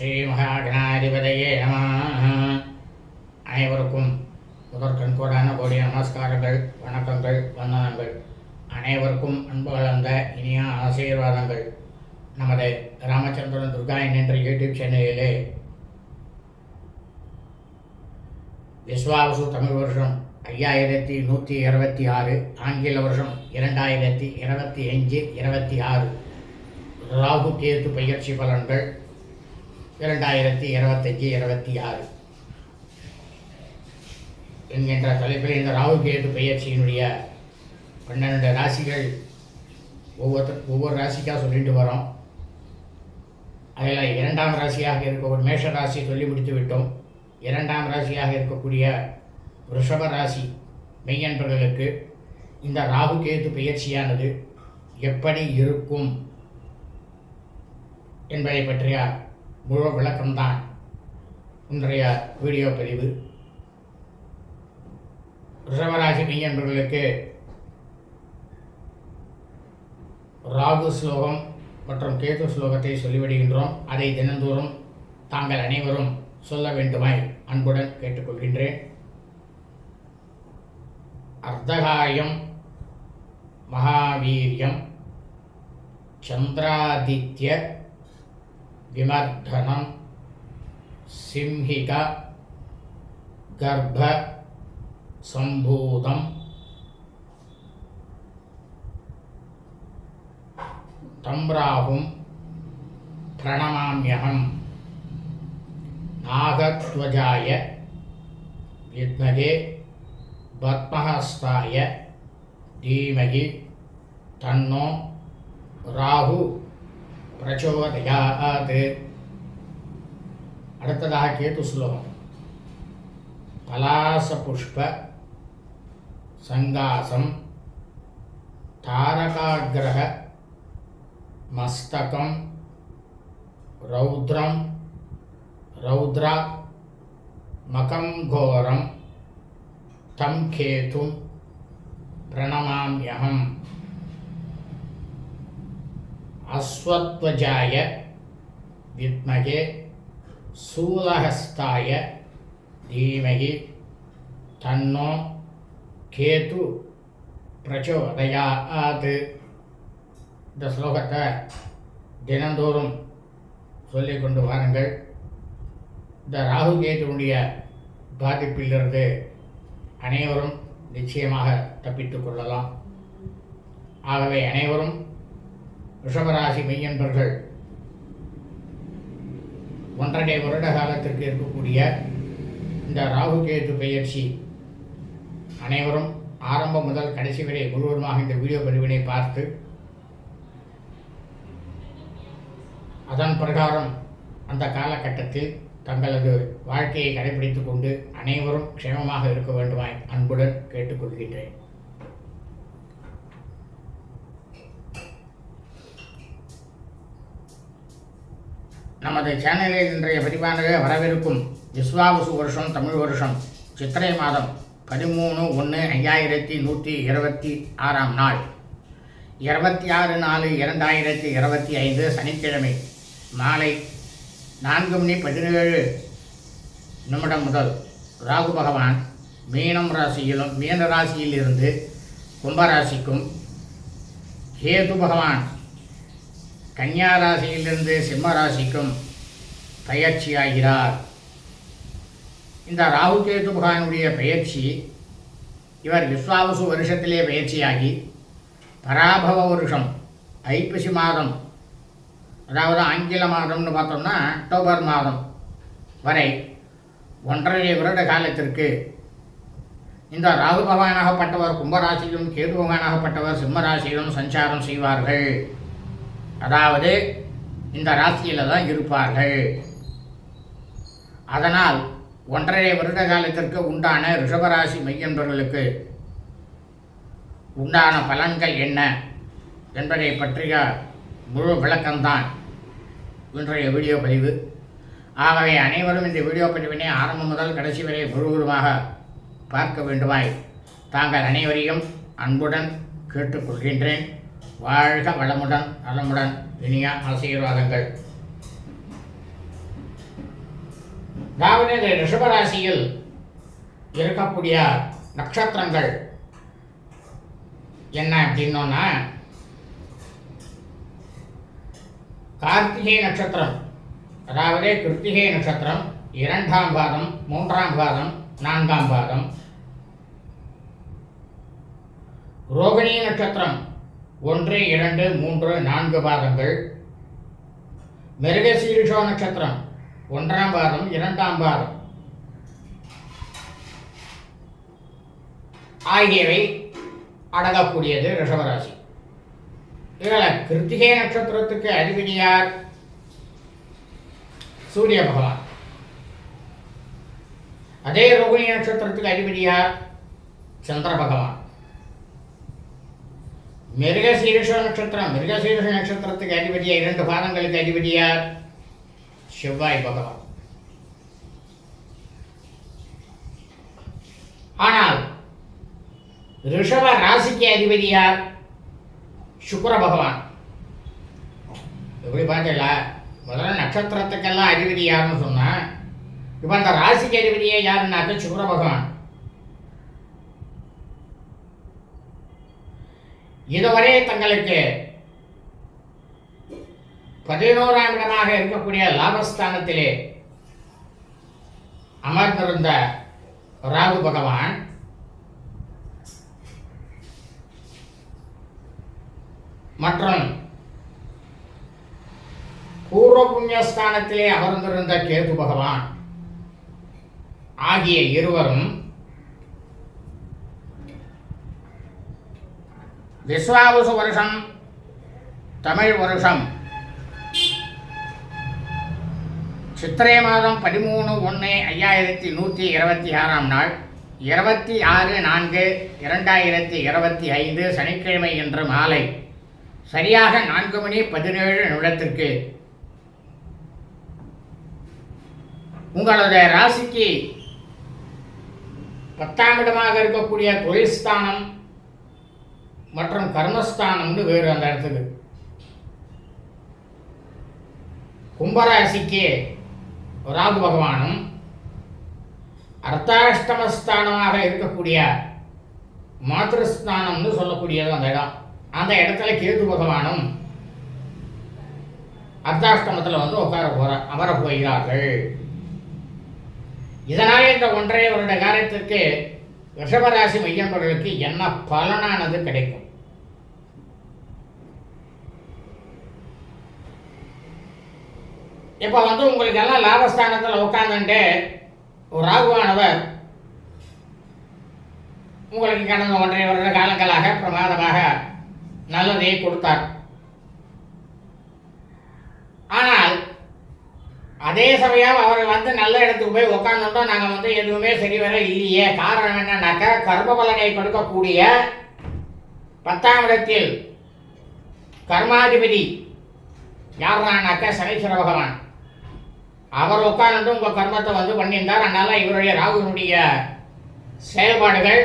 ஸ்ரீ மகாகணாதிபதியே நமः. அனைவருக்கும் முதற்கண் கோடான கோடிய நமஸ்காரங்கள் வணக்கங்கள் வந்தனங்கள். அனைவருக்கும் அன்பு கலந்த இனிய ஆசீர்வாதங்கள். நமது ராமச்சந்திரன் துர்காயன் என்ற யூடியூப் சேனலிலே விஸ்வாவசு தமிழ் வருஷம் ஐயாயிரத்தி நூற்றி இருபத்தி ஆறு ஆங்கில வருஷம் இரண்டாயிரத்தி இருபத்தி அஞ்சு இருபத்தி ஆறு. ராகு கேத்து பயிற்சி பலன்கள் இரண்டாயிரத்தி இருபத்தஞ்சி இருபத்தி ஆறு. என்கின்ற தலைப்பில் இந்த ராகு கேட்டு பயிற்சியினுடைய பன்னெண்டு ராசிகள் ஒவ்வொரு ஒவ்வொரு ராசிக்காக சொல்லிட்டு வரோம். அதில் இரண்டாம் ராசியாக இருக்க ஒரு மேஷ ராசி சொல்லி முடித்து விட்டோம். இரண்டாம் ராசியாக இருக்கக்கூடிய ரிஷப ராசி மெய்யன்பர்களுக்கு இந்த ராகு கேது பயிற்சியானது எப்படி இருக்கும் என்பதை பற்றிய முழு விளக்கம்தான் இன்றைய வீடியோ பதிவு. ரிஷவராசி மெய்யன்பர்களுக்கு ராகு ஸ்லோகம் மற்றும் கேது ஸ்லோகத்தை சொல்லிவிடுகின்றோம். அதை தினந்தோறும் தாங்கள் அனைவரும் சொல்ல வேண்டுமாய் அன்புடன் கேட்டுக்கொள்கின்றேன். அர்த்தகாயம் மகாவீரியம் சந்திராதித்ய விமர்தனம் சிம்ஹிக கர்ப்ப சம்பூதம் தம்ராகும் பிரணமாமியகம் நாகத்வஜாய வித்மகே பத்மஹஸ்தாய தீமகி தன்னோ ராகு பிரச்சோதயாத் அடுத்ததாக கேது ஸ்லோகம். பலாச புஷ்ப சங்காசம் தாரகாகிரக மஸ்தகம் ரௌத்ரம் ரௌத்ரா மகம் கோரம் தம் கேதும் பிரணமாம்யகம் அஸ்வத்வஜாய வித்மகே சூலஹஸ்தாய தீமகி தன்னோ கேது பிரச்சோதயாது. இந்த ஸ்லோகத்தை தினந்தோறும் சொல்லி கொண்டு வாருங்கள். இந்த ராகு கேதுனுடைய பாதிப்பிலிருந்து அனைவரும் நிச்சயமாக தப்பித்து கொள்ளலாம். ஆகவே அனைவரும் ரிஷபராசி மெய்யன்பர்கள் ஒன்றரை வருட காலத்திற்கு இருக்கக்கூடிய இந்த ராகு கேது பெயர்ச்சி அனைவரும் ஆரம்பம் முதல் கடைசி வரை முழுவதுமாக இந்த வீடியோ பதிவினை பார்த்து அதன் பிரகாரம் அந்த காலகட்டத்தில் தங்களது வாழ்க்கையை கடைபிடித்துக் கொண்டு அனைவரும் க்ஷேமமாக இருக்க வேண்டுமாய் அன்புடன் கேட்டுக்கொள்கின்றேன். நமது சேனலில் இன்றைய பதிவானது வரவிருக்கும் விஸ்வாவசு வருஷம் தமிழ் வருஷம் சித்திரை மாதம் பதிமூணு ஒன்று ஐயாயிரத்தி நூற்றி இருபத்தி ஆறாம் நாள். இருபத்தி ஆறு நாலு இரண்டாயிரத்தி இருபத்தி ஐந்து சனிக்கிழமை மாலை நான்கு மணி பதினேழு நிமிடம் முதல் ராகு பகவான் மீனம் ராசியிலும் மீன ராசியிலிருந்து கும்பராசிக்கும் கேது பகவான் கன்னியா ராசியிலிருந்து சிம்ம ராசிக்கும் பயிற்சியாகிறார். இந்த ராகு கேது புகானுடைய பயிற்சி இவர் விஸ்வாவசு வருஷத்திலே பயிற்சியாகி பராபவ வருஷம் ஐப்பசி மாதம் அதாவது ஆங்கில மாதம்னு பார்த்தோம்னா அக்டோபர் மாதம் வரை ஒன்றரை வருட காலத்திற்கு இந்த ராகு பகவானாகப்பட்டவர் கும்பராசியிலும் கேது பகவானாகப்பட்டவர் சிம்மராசியிலும் சஞ்சாரம் செய்வார்கள். அதாவது இந்த ராசியில் தான் இருப்பார்கள். அதனால் ஒன்றரை வருட காலத்திற்கு உண்டான ரிஷபராசி மையன்பர்களுக்கு உண்டான பலன்கள் என்ன என்பதை பற்றிய முழு விளக்கம்தான் இன்றைய வீடியோ பதிவு. ஆகவே அனைவரும் இந்த வீடியோ பதிவினை ஆரம்பம் முதல் கடைசி வரை முழுவதுமாக பார்க்க வேண்டுமாய் தாங்கள் அனைவரையும் அன்புடன் கேட்டுக்கொள்கின்றேன். வாழ்க வளமுடன் நலமுடன் இனிய ஆசீர்வாதங்கள். அதாவது இந்த ரிஷபராசியில் இருக்கக்கூடிய நட்சத்திரங்கள் என்ன அப்படின்னோன்னா கார்த்திகை நட்சத்திரம் அதாவது கிருத்திகை நட்சத்திரம் இரண்டாம் பாதம் மூன்றாம் பாதம் நான்காம் பாதம். ரோகிணி நட்சத்திரம் ஒன்று இரண்டு மூன்று நான்கு பாதங்கள். மிருகசீரிஷோ நட்சத்திரம். ஒன்றாம் பாதம் இரண்டாம் பாதம். ஆகியவை அடங்கக்கூடியது ரிஷபராசி. இதில் கிருத்திகை நட்சத்திரத்துக்கு அதிபதி யார்? சூரிய பகவான். அதே ரோகிணி நட்சத்திரத்துக்கு அதிபதி யார்? சந்திர பகவான். மிருகசீரிஷ நட்சத்திரம் மிருகசீரிஷ நட்சத்திரத்துக்கு அதிபதியா இரண்டு பாதங்களுக்கு அதிபதியா? செவ்வாய் பகவான். ஆனால் ரிஷப ராசிக்கு அதிபதியார் சுக்கர பகவான். எப்படி பார்த்தீங்களா முதல்ல நட்சத்திரத்துக்கெல்லாம் அதிபதி யாருன்னு சொன்னா இப்போ அந்த ராசிக்கு அதிபதியே யாருன்னாக்க சுக்கர பகவான். இதுவரை தங்களுக்கு பதினோராம் இடமாக இருக்கக்கூடிய லாபஸ்தானத்திலே அமர்ந்திருந்த ராகு பகவான் மற்றும் பூர்வ புண்ணியஸ்தானத்திலே அமர்ந்திருந்த கேது பகவான் ஆகிய இருவரும் விஸ்வாவசு வருஷம் தமிழ் வருஷம் சித்திரை மாதம் பதிமூணு ஒன்று ஐயாயிரத்தி நூற்றி இருபத்தி ஆறாம் நாள் இருபத்தி ஆறு நான்கு இரண்டாயிரத்தி இருபத்தி ஐந்து சனிக்கிழமை இன்று மாலை. சரியாக நான்கு மணி பதினேழு நிமிடத்திற்கு. உங்களது ராசிக்கு பத்தாம் இடமாக இருக்கக்கூடிய தொழில் ஸ்தானம் மற்றும் கர்மஸ்தானம்னு வேறு அந்த இடத்துக்கு. கும்பராசிக்கு ராகு பகவானும் அர்த்தாஷ்டமஸ்தானமாக இருக்கக்கூடிய மாத்திருஸ்தானம்னு சொல்லக்கூடியது அந்த இடம். அந்த இடத்துல கேது பகவானும் அர்த்தாஷ்டமத்தில் வந்து உட்கார போற அமர போகிறார்கள் இதனால் இந்த ஒன்றரை வருட காலத்திற்கு ரிஷபராசி மையன்பர்களுக்கு என்ன பலனானது கிடைக்கும்? இப்போ வந்து உங்களுக்கு எல்லாம் லாபஸ்தானத்தில் உட்காந்துட்டு ஒரு ராகுவானவர் உங்களுக்கு கடந்த ஒன்றரை வருட காலங்களாக பிரமாதமாக நல்லதை கொடுத்தார். ஆனால் அதே சமயம் அவர் வந்து நல்ல இடத்துக்கு போய் உட்காந்துட்டோம் நாங்கள் வந்து எதுவுமே சரி வர இல்லையே. காரணம் என்னன்னாக்கா கர்ம பலனை கொடுக்கக்கூடிய பத்தாம் இடத்தில் கர்மாதிபதி யாருனாக்கா சனீஸ்வர பகவான். அவர் உட்கார்ந்து உங்கள் கர்மத்தை வந்து பண்ணியிருந்தார். அதனால் இவருடைய ராகுனுடைய செயல்பாடுகள்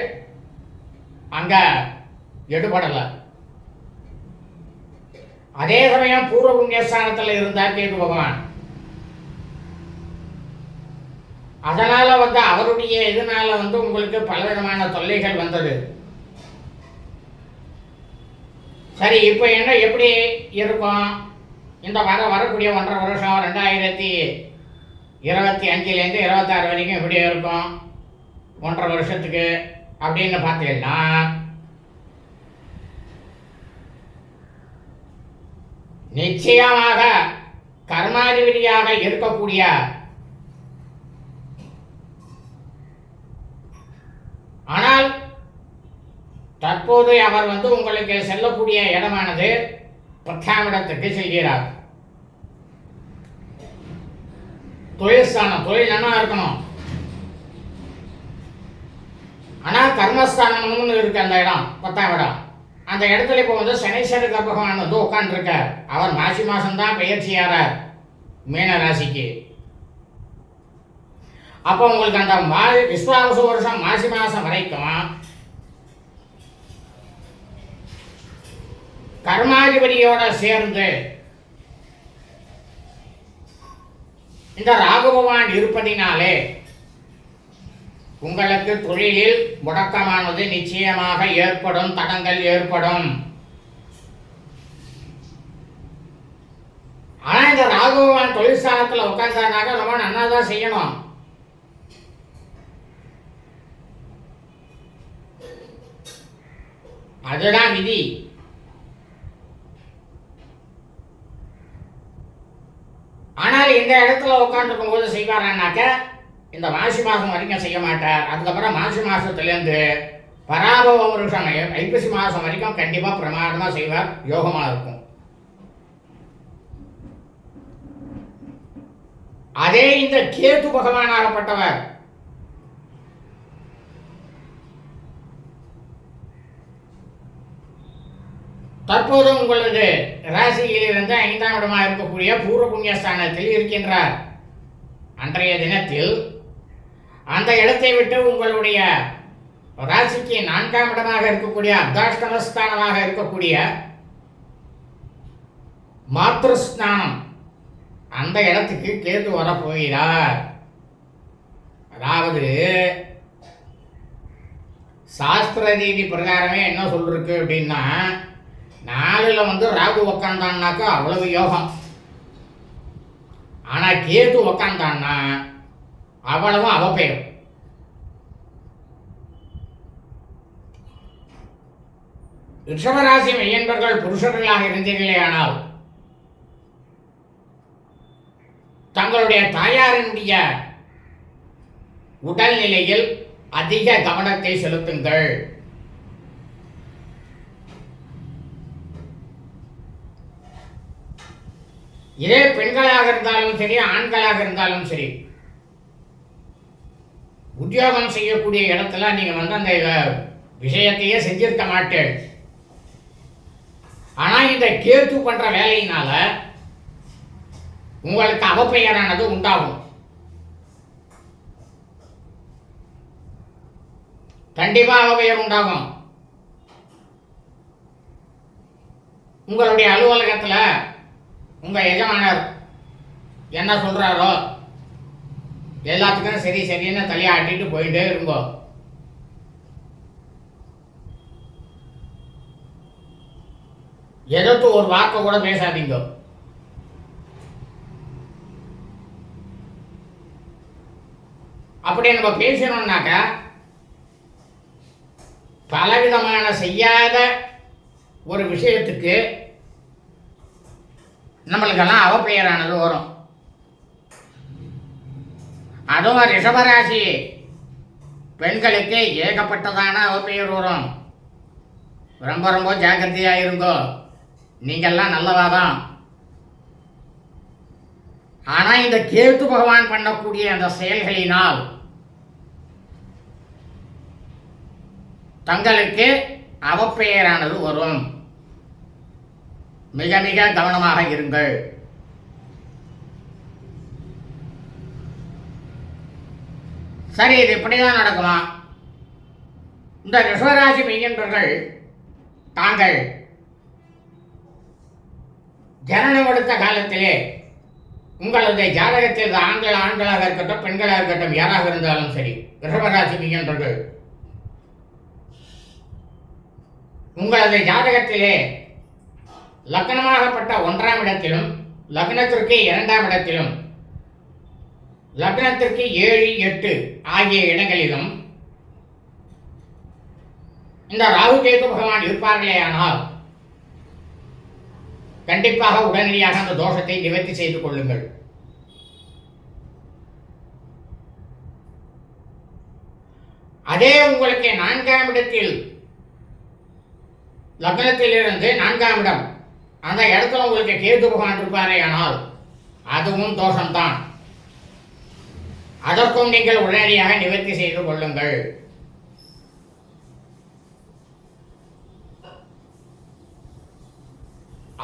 அங்கே எடுபடலை. அதே சமயம் பூர்வ புண்ணியஸ்தானத்தில் இருந்தார் கேது பகவான். அதனால் வந்து அவருடைய இதனால் வந்து உங்களுக்கு பலவிதமான தொல்லைகள் வந்தது. சரி இப்போ என்ன எப்படி இருக்கும்? இந்த வர வரக்கூடிய ஒன்றரை வருஷம் ரெண்டாயிரத்தி இருபத்தி அஞ்சுலேருந்து இருபத்தாறு வரைக்கும் எப்படி இருக்கும். ஒன்றரை வருஷத்துக்கு அப்படின்னு பார்த்தீங்கன்னா நிச்சயமாக கர்மாதிபதியாக இருக்கக்கூடிய ஆனால் தற்போது அவர் வந்து உங்களுக்கு செல்லக்கூடிய இடமானது பத்தாம் இடத்துக்கு செல்கிறார். துயஸ்தானம் ஸ்தானம் இருக்கணும்? ஆனால் கர்மஸ்தானம்னு இருக்கு அந்த இடம் பத்தாம் இடம். அந்த இடத்துல இப்போ வந்து சனீஸ்வர பகவான் வந்து உட்காந்துருக்கார் அவர் மாசி மாதம்தான் பெயர்ச்சியாரார் மீன ராசிக்கு. அப்போ உங்களுக்கு அந்த மா விஸ்வாவச வருஷம் மாசி மாதம் வரைக்கும் கர்மாதிபதியோட சேர்ந்து இந்த ராகுபவான் இருப்பதினாலே உங்களுக்கு தொழிலில் முடக்கமானது நிச்சயமாக ஏற்படும் தடங்கள் ஏற்படும். ஆனா இந்த ராகுபவான் தொழிற்சாலத்தில் உட்கார்ந்தாருனாக்க ரொம்ப நன்னா தான் செய்யணும். அதுதான் விதி ஆனால் இந்த இடத்துல உட்காந்துருக்கும் போது செய்வாரான்னாக்க இந்த மாசி மாதம் வரைக்கும் செய்ய மாட்டார். அதுக்கப்புறம் மாசி மாதத்துலேருந்து பராபவ வருஷம் ஐப்பசி மாதம் வரைக்கும் கண்டிப்பாக பிரமாதமாக செய்வார். யோகமாக இருக்கும். அதே இந்த கேது பகவானாகப்பட்டவர் தற்போது உங்களது ராசியிலிருந்து ஐந்தாம் இடமாக இருக்கக்கூடிய பூர்வ புண்ணியஸ்தானத்தில் இருக்கின்றார். அன்றைய தினத்தில் அந்த இடத்தை விட்டு உங்களுடைய ராசிக்கு நான்காம் இடமாக இருக்கக்கூடிய அர்த்தாஷ்டமஸ்தானமாக இருக்கக்கூடிய மாத்ருஸ்நானம் அந்த இடத்துக்கு கேது வரப்போகிறார். அதாவது சாஸ்திர ரீதி பிரகாரமே என்ன சொல்லிருக்கு அப்படின்னா நாளில் வந்து ராகு உக்காந்தான்னாக்கா அவ்வளவு யோகம். ஆனால் கேது உக்காந்தான்னா அவ்வளவும் அவப்பெயர். ரிஷபராசி மையன்பர்கள் புருஷர்களாக இருந்தீர்களே ஆனால் தங்களுடைய தாயாரினுடைய உடல்நிலையில் அதிக கவனத்தை செலுத்துங்கள். இதே பெண்களாக இருந்தாலும் சரி ஆண்களாக இருந்தாலும் சரி உத்தியோகம் செய்யக்கூடிய இடத்துல நீங்கள் வந்து அந்த விஷயத்தையே செஞ்சிருக்க மாட்டேன். ஆனால் இந்த கேத்து பண்ணுற வேலையினால உங்களுக்கு அவப்பெயரானது உண்டாகும். கண்டிப்பாக அவப்பெயர் உண்டாகும். உங்களுடைய அலுவலகத்தில் உங்க எஜமானர் என்ன சொல்றாரோ எல்லாத்துக்கும் சரி சரின்னு தலையாட்டிட்டு போயிட்டே இருங்கோ. எதிர்த்து ஒரு வார்த்தை கூட பேசாதீங்க. அப்படி நம்ம பேசணும்னாக்கா பலவிதமான செய்யாத ஒரு விஷயத்துக்கு நம்மளுக்கெல்லாம் அவப்பெயரானது வரும் அதுவும் ரிஷபராசி. பெண்களுக்கு ஏகப்பட்டதான அவப்பெயர் வரும் ரொம்ப ரொம்ப ஜாக்கிரதையாக இருங்கோ. நீங்கள்லாம் நல்லவா தான் ஆனால் இந்த கேத்து பகவான் பண்ணக்கூடிய அந்த செயல்களினால் தங்களுக்கு அவப்பெயரானது வரும் மிக மிக கவனமாக இருங்கள். சரி இது இப்படிதான் நடக்குமா? இந்த ரிஷவராசி மெய்யன்பர்கள் தாங்கள் ஜனனம் எடுத்த காலத்திலே உங்களது ஜாதகத்தில் ஆண்கள் ஆண்களாக இருக்கட்டும் பெண்களாக இருக்கட்டும் யாராக இருந்தாலும் சரி ரிஷபராசி மெய்யன்பர்கள் உங்களது ஜாதகத்திலே லக்னமாகப்பட்ட ஒன்றாம் இடத்திலும் லக்னத்திற்கு இரண்டாம் இடத்திலும் லக்னத்திற்கு ஏழு எட்டு ஆகிய இடங்களிலும் இந்த ராகு கேது பகவான் இருப்பார்களே ஆனால் கண்டிப்பாக உடனடியாக அந்த தோஷத்தை நிவர்த்தி செய்து கொள்ளுங்கள். அதே உங்களுக்கு நான்காம் இடத்தில் லக்னத்திலிருந்து நான்காம் இடம் அந்த இடத்துல உங்களுக்கு கேது பகவான் இருப்பாரே ஆனால் அதுவும் தோஷம்தான். அதற்கும் நீங்கள் உடனடியாக நிவர்த்தி செய்து கொள்ளுங்கள்.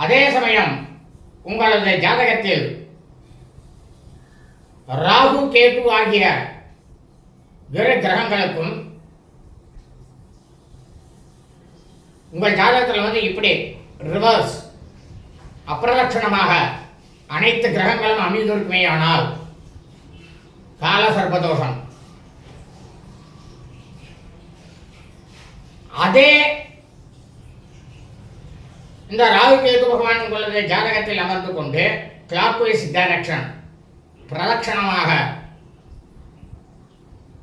அதே சமயம் உங்களது ஜாதகத்தில் ராகு கேது ஆகிய இரு கிரகங்களுக்கும் உங்கள் ஜாதகத்தில் வந்து இப்படி ரிவர்ஸ் அப்பிரலட்சணமாக அனைத்து கிரகங்களும் அமைந்திருக்குமே ஆனால் கால சர்ப்பதோஷம் அதே இந்த ராகு கேது பகவான் உங்களது ஜாதகத்தில் அமர்ந்து கொண்டு கிளாக்வைஸ் டைரக்ஷன் பிரதட்சணமாக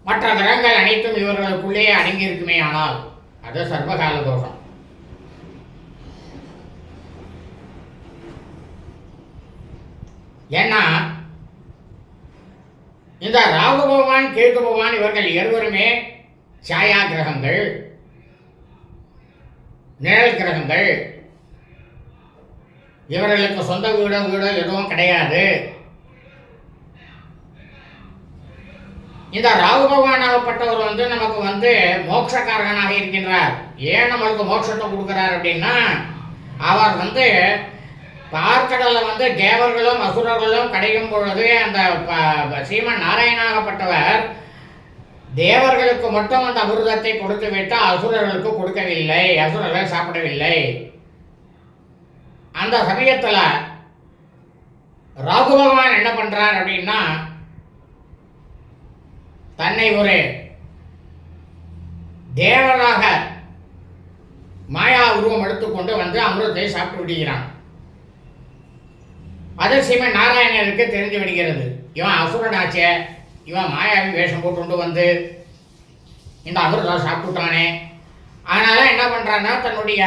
மற்ற கிரகங்கள் அனைத்தும் இவர்களுக்குள்ளேயே அடங்கியிருக்குமே ஆனால் அது சர்வகால தோஷம். ஏன்னா இந்த ராகு பகவான் கேது பகவான் இவர்கள் இருவருமே சாயா கிரகங்கள் நிழல் கிரகங்கள். இவர்களுக்கு சொந்த வீடோ வீடோ எதுவும் கிடையாது. இந்த ராகு பகவானாகப்பட்டவர் வந்து நமக்கு வந்து மோட்சக்காரகனாக இருக்கின்றார். ஏன் நம்மளுக்கு மோட்சத்தை கொடுக்கிறார் அப்படின்னா அவர் வந்து பார்க்கடலில் வந்து தேவர்களும் அசுரர்களும் கிடைக்கும் பொழுது அந்த ப- சீமன் நாராயணாகப்பட்டவர் தேவர்களுக்கு மட்டும் அந்த அமிர்தத்தை கொடுத்து விட்டு அசுரர்களுக்கு கொடுக்கவில்லை. அசுரர்கள் சாப்பிடவில்லை. அந்த சமயத்தில் ராகு பகவான் என்ன பண்ணுறார் அப்படின்னா தன்னை ஒரு தேவராக மாயா உருவம் எடுத்துக்கொண்டு வந்து அமிர்தத்தை சாப்பிட்டு விடுகிறான். அதர் நாராயணனுக்கு நாராயணருக்கு தெரிஞ்சு விடுகிறது. இவன் அசுரனாச்சே. இவன் மாயாவி வேஷம் போட்டு வந்து இந்த அமிர்தம் சாப்பிட்டுட்டானே. அதனால என்ன பண்றான்னா தன்னுடைய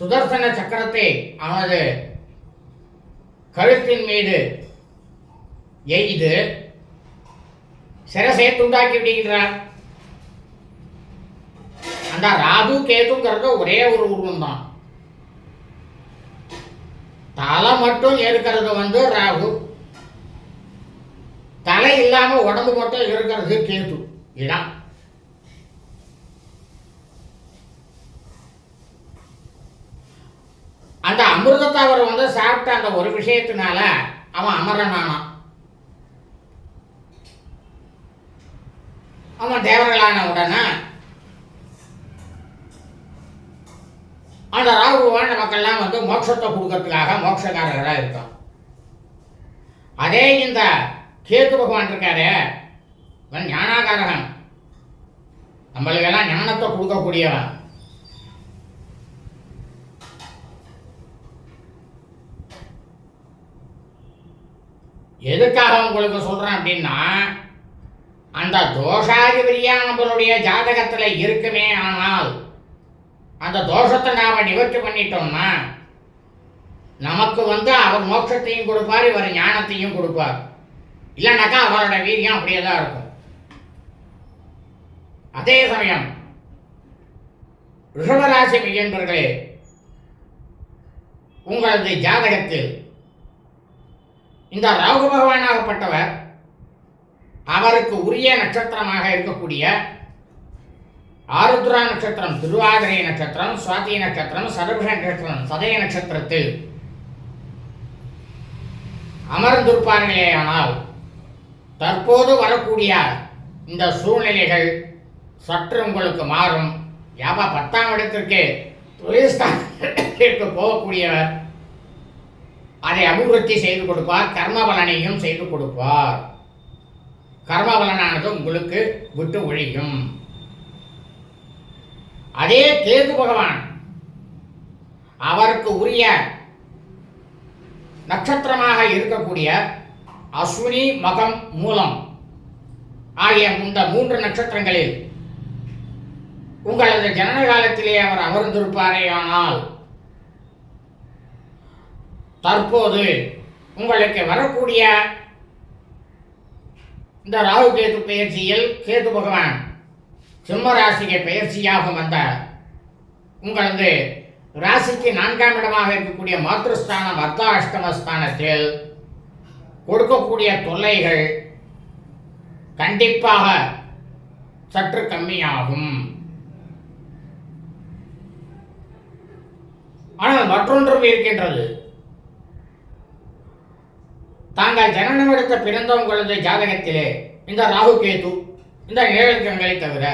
சுதர்சன சக்கரத்தை அவனது கழுத்தின் மீது எய்து சிரசை துண்டாக்கி விடுகிறார் அந்த ராகு கேதுங்கிறது ஒரே ஒரு உருவம் தான். தலை மட்டும் இருக்கிறது வந்து ராகு. தலை இல்லாம உடம்பு மட்டும் இருக்கிறது கேது. இடம். அந்த அமிர்தத்தை அவர் வந்து சாப்பிட்ட அந்த ஒரு விஷயத்தினால அவன் அமரனானான். அவன் தேவர்களான உடனே அந்த ராகுவான் நமக்கெல்லாம் வந்து மோட்சத்தை கொடுக்கறதுக்காக மோட்சக்காரர்களாக இருக்கும் அதே இந்த கேது பகவான் இருக்காரே இவன் ஞானாகாரகன். நம்மளுக்கெல்லாம் ஞானத்தை கொடுக்கக்கூடியவன். எதுக்காக உங்களுக்கு சொல்கிறேன் அப்படின்னா அந்த தோஷாதிபதியாக நம்மளுடைய ஜாதகத்தில் இருக்குமே ஆனால் அந்த தோஷத்தை நாம் நிவர்த்தி பண்ணிட்டோம்னா நமக்கு வந்து அவர் மோட்சத்தையும் கொடுப்பார் இவர் ஞானத்தையும் கொடுப்பார். இல்லைனாக்கா அவரோட வீரியம் அப்படியே தான் இருக்கும். அதே சமயம் ரிஷபராசி மையன்பர்களே உங்களது ஜாதகத்தில் இந்த ராகு பகவானாகப்பட்டவர் அவருக்கு உரிய நட்சத்திரமாக இருக்கக்கூடிய ஆருத்ரா நட்சத்திரம் திருவாதிரை நட்சத்திரம் சுவாதி நட்சத்திரம் சரபிஷ நட்சத்திரம் சதய நட்சத்திரத்தில். அமர்ந்திருப்பார்களேயானால் தற்போது வரக்கூடிய இந்த சூழ்நிலைகள் சற்று உங்களுக்கு மாறும். யாபா பத்தாம் இடத்திற்கு தொழில்ஸ்தானத்திற்கு போகக்கூடியவர் அதை அபிவிருத்தி செய்து கொடுப்பார் கர்ம பலனையும் செய்து கொடுப்பார். கர்ம பலனானது உங்களுக்கு விட்டு ஒழியும். அதே கேது பகவான். அவருக்கு உரிய நட்சத்திரமாக இருக்கக்கூடிய அஸ்வினி மகம் மூலம் ஆகிய இந்த மூன்று நட்சத்திரங்களில் உங்களது ஜனன காலத்திலே அவர் அமர்ந்திருப்பாரேயானால் தற்போது உங்களுக்கு வரக்கூடிய இந்த ராகு கேது பெயர்ச்சியில் கேது பகவான் சிம்ம ராசிக்கு பெயர்ச்சியாகும் வந்த உங்களது ராசிக்கு நான்காம் இடமாக இருக்கக்கூடிய மாத்ருஸ்தானம் அர்த்தாஷ்டம ஸ்தானத்தில் கொடுக்கக்கூடிய தொல்லைகள் கண்டிப்பாக சற்று கம்மியாகும். ஆனால் மற்றொன்றும் இருக்கின்றது. தாங்கள் ஜனனம் எடுத்த பிறந்த உங்களது ஜாதகத்திலே இந்த ராகு கேது இந்த நிழல்கங்களை தவிர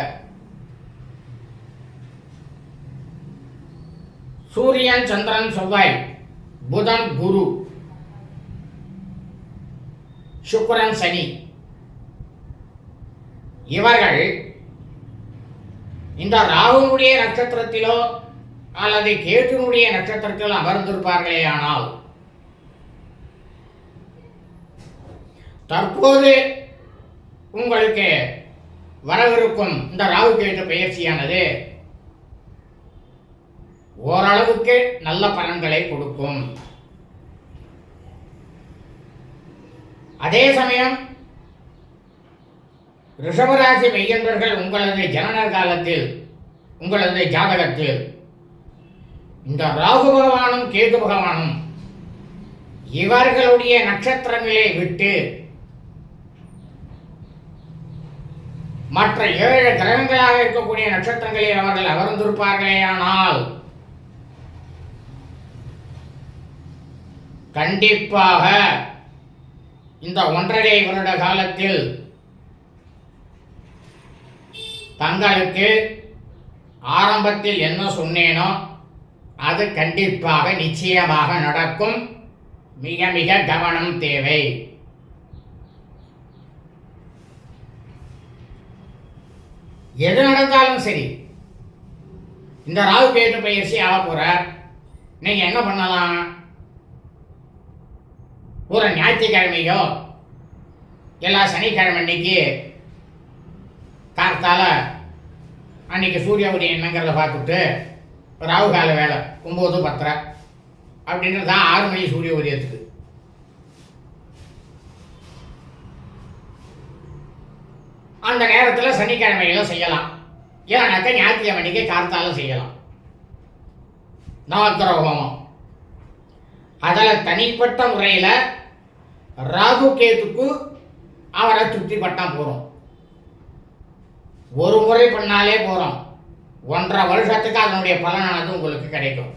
சூரியன் சந்திரன் செவ்வாய் புதன் குரு சுக்கரன் சனி. இவர்கள் இந்த ராகுனுடைய நட்சத்திரத்திலோ அல்லது கேட்டுனுடைய நட்சத்திரத்திலோ அமர்ந்திருப்பார்களே ஆனால் தற்போது உங்களுக்கு வரவிருக்கும் இந்த ராகு கேட்டு பயிற்சியானது ஓரளவுக்கு நல்ல பலன்களை கொடுக்கும். அதே சமயம் ரிஷபராசி மெய்யன்பர்கள் உங்களது ஜனன காலத்தில் உங்களது ஜாதகத்தில் இந்த ராகு பகவானும் கேது பகவானும் இவர்களுடைய நட்சத்திரங்களை விட்டு மற்ற ஏழு கிரகங்களாக இருக்கக்கூடிய நட்சத்திரங்களில் அவர்கள் அமர்ந்திருப்பார்களேயானால் கண்டிப்பாக இந்த ஒன்றரை வருட காலத்தில் தங்களுக்கு ஆரம்பத்தில் என்ன சொன்னேனோ அது கண்டிப்பாக நிச்சயமாக நடக்கும். மிக மிக கவனம் தேவை. எது நடந்தாலும் சரி இந்த ராகு கேட்டு பயிற்சி ஆக போற நீங்க என்ன பண்ணலாம்? ஒரு ஞாயிற்றுக்கிழமையோ எல்லா சனிக்கிழமை அன்னைக்கு கார்த்தால அன்னைக்கு சூரிய உதயம் என்னங்கிறத பார்த்துட்டு ராகு கால வேலை ஒம்பது பத்தரை அப்படின்றது தான் ஆறு மணி சூரிய உதயத்துக்கு. அந்த நேரத்தில் சனிக்கிழமையில செய்யலாம். ஏன்னாக்கா ஞாயிற்றுக்கிழமை அன்னைக்கு கார்த்தால செய்யலாம். நவக்கிரக ஹோமம் அதில் தனிப்பட்ட முறையில் ராகு கேத்துக்கு அவரை சுத்தி பட்டா போகிறோம் ஒரு முறை பண்ணாலே போகிறோம் ஒன்றரை வருஷத்துக்கு அதனுடைய பலனானது உங்களுக்கு கிடைக்கும்.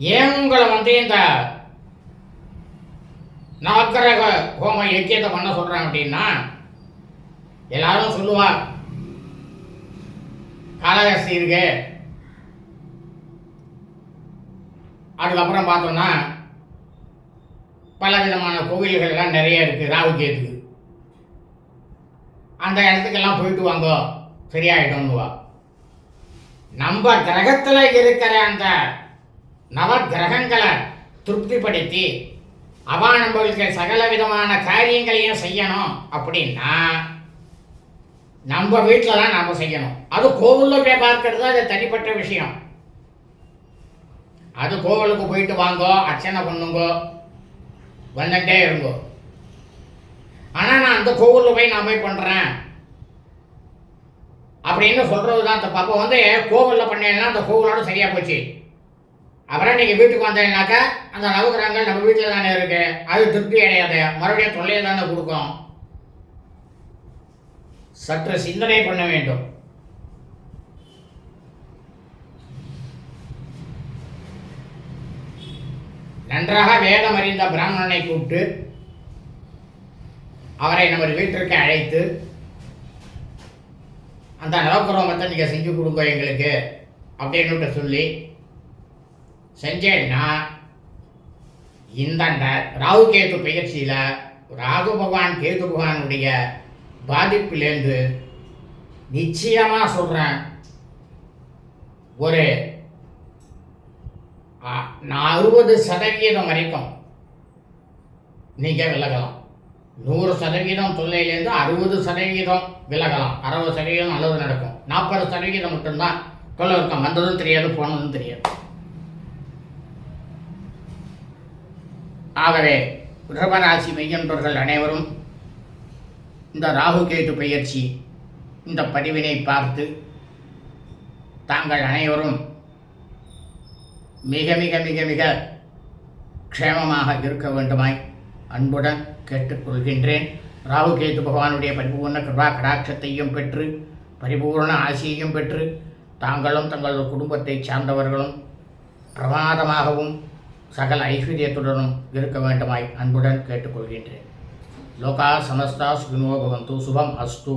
ஏன் உங்களை வந்து இந்த நவக்கிரக ஹோம இலக்கியத்தை பண்ண சொல்கிறாங்க அப்படின்னா எல்லாரும் சொல்லுவார் காலகஸ்தி இருக்கு அதுக்கப்புறம் பார்த்தோம்னா பல விதமான கோவில்கள்லாம் நிறைய இருக்குது ராகு அந்த இடத்துக்கெல்லாம் போயிட்டு வாங்க சரியாயிடும்னுவா. நம்ம கிரகத்தில் இருக்கிற அந்த நவ கிரகங்களை திருப்திப்படுத்தி அவா நம்மளுக்கு சகல விதமான காரியங்களையும் செய்யணும் அப்படின்னா நம்ம வீட்டில் தான் நாம் செய்யணும். அது கோவிலில் போய் பார்க்கறது அது தனிப்பட்ட விஷயம். அது கோவிலுக்கு போயிட்டு வாங்கோ அர்ச்சனை பண்ணுங்கோ வந்துட்டே இருங்கோ. ஆனால் நான் அந்த கோவிலில் போய் நான் போய் பண்ணுறேன் அப்படின்னு சொல்கிறது தான் அந்த அப்போ வந்து கோவிலில் பண்ணேன்னா அந்த கோவிலோட சரியாக போச்சு. அப்புறம் நீங்கள் வீட்டுக்கு வந்தீங்கன்னாக்கா அந்த நவகிரகங்கள் நம்ம வீட்டில் தானே இருக்கு. அது திருப்தி அடையாது. மறுபடியும் தொல்லையை தானே கொடுக்கும். சற்று சிந்தனை பண்ண வேண்டும். நன்றாக வேதம் அறிந்த பிராமணனை கூப்பிட்டு அவரை நமது வீட்டிற்கு அழைத்து அந்த நவக்குரோமத்தை நீங்கள் செஞ்சு கொடுங்க எங்களுக்கு அப்படின்னு சொல்லி செஞ்சேன்னா இந்த ராகு கேது பயிற்சியில் ராகு பகவான் கேது பகவானுடைய பாதிப்பிலேருந்து நிச்சயமாக சொல்கிறேன் ஒரு அறுபது சதவீதம் வரைக்கும் நீங்கள் விலகலாம். நூறு சதவீதம் தொல்லையிலேருந்து அறுபது சதவீதம் விலகலாம். அறுபது சதவீதம் நல்லது நடக்கும். நாற்பது சதவீதம் மட்டும்தான் தொல்லை இருக்கும். வந்ததும் தெரியாது போனதும் தெரியாது. ஆகவே ரிஷபராசி மெய்யன்பர்கள் அனைவரும் இந்த ராகு கேட்டு பயிற்சி இந்த பதிவினை பார்த்து தாங்கள் அனைவரும் மிக மிக மிக மிக க்ஷேமமாக இருக்க வேண்டுமாய் அன்புடன் கேட்டுக்கொள்கின்றேன். ராகு கேது பகவானுடைய பரிபூர்ண கிருபா கடாட்சத்தையும் பெற்று பரிபூர்ண ஆசியையும் பெற்று தாங்களும் தங்கள் குடும்பத்தைச் சார்ந்தவர்களும் பிரமாதமாகவும் சகல ஐஸ்வர்யத்துடனும் இருக்க வேண்டுமாய் அன்புடன் கேட்டுக்கொள்கின்றேன். லோகா சமஸ்தா சுகினோ பவந்து சுபம் அஸ்து.